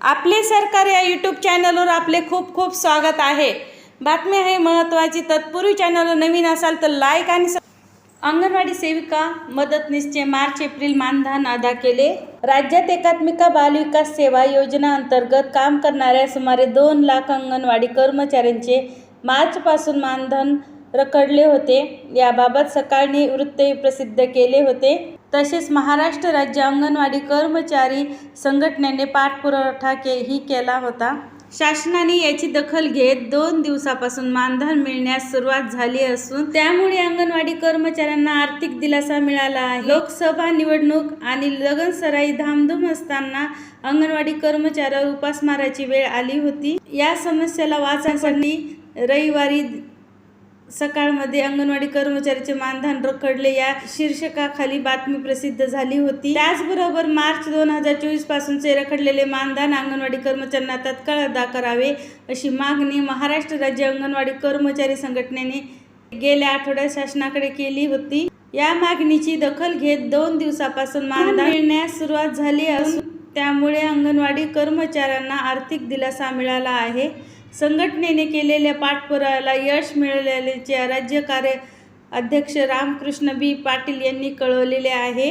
आपले सरकार या यूट्यूब चॅनलवर आपले खूप खूप स्वागत आहे. बातमी आहे महत्त्वाची तत्पूर्वी चॅनलवर नवीन असाल तर लाईक आणि अंगणवाडी सेविका मदतनीसचे मार्च एप्रिल मानधन अदा केले. राज्यात एकात्मिका बालविकास सेवा योजना अंतर्गत काम करणाऱ्या सुमारे दोन लाख अंगणवाडी कर्मचाऱ्यांचे मार्चपासून मानधन रखडले होते. याबाबत सकाळने वृत्त प्रसिद्ध केले होते. तसेच महाराष्ट्र राज्य अंगणवाडी कर्मचारी संघटनेने पाठपुरवठा के ही केला होता. शासनाने याची दखल घेत दोन दिवसापासून मानधन मिळण्यास सुरुवात झाली असून त्यामुळे अंगणवाडी कर्मचाऱ्यांना आर्थिक दिलासा मिळाला आहे. लोकसभा निवडणूक आणि लगनसराई धामधूम असताना अंगणवाडी कर्मचाऱ्यावर उपासमाराची वेळ आली होती. या समस्येला वाचण्यासाठी रविवारी सकाळमध्ये अंगणवाडी कर्मचाऱ्याचे मानधन रखडले. या शीर्षकाखाली बातमी प्रसिद्ध झाली होती. त्याचबरोबर मार्च दोन हजार चोवीस पासूनचे रखडलेले मानधन अंगणवाडी कर्मचाऱ्यांना तत्काळ अदा करावे अशी मागणी महाराष्ट्र राज्य अंगणवाडी कर्मचारी संघटनेने गेल्या आठवड्यात शासनाकडे केली होती. या मागणीची दखल घेत दोन दिवसापासून मानधन मिळण्यास सुरुवात झाली असून त्यामुळे अंगणवाडी कर्मचाऱ्यांना आर्थिक दिलासा मिळाला आहे. संघटनेने केलेल्या पाठपुराव्याला यश मिळाल्याचे राज्य कार्य अध्यक्ष रामकृष्ण बी पाटील यांनी कळवलेले आहे.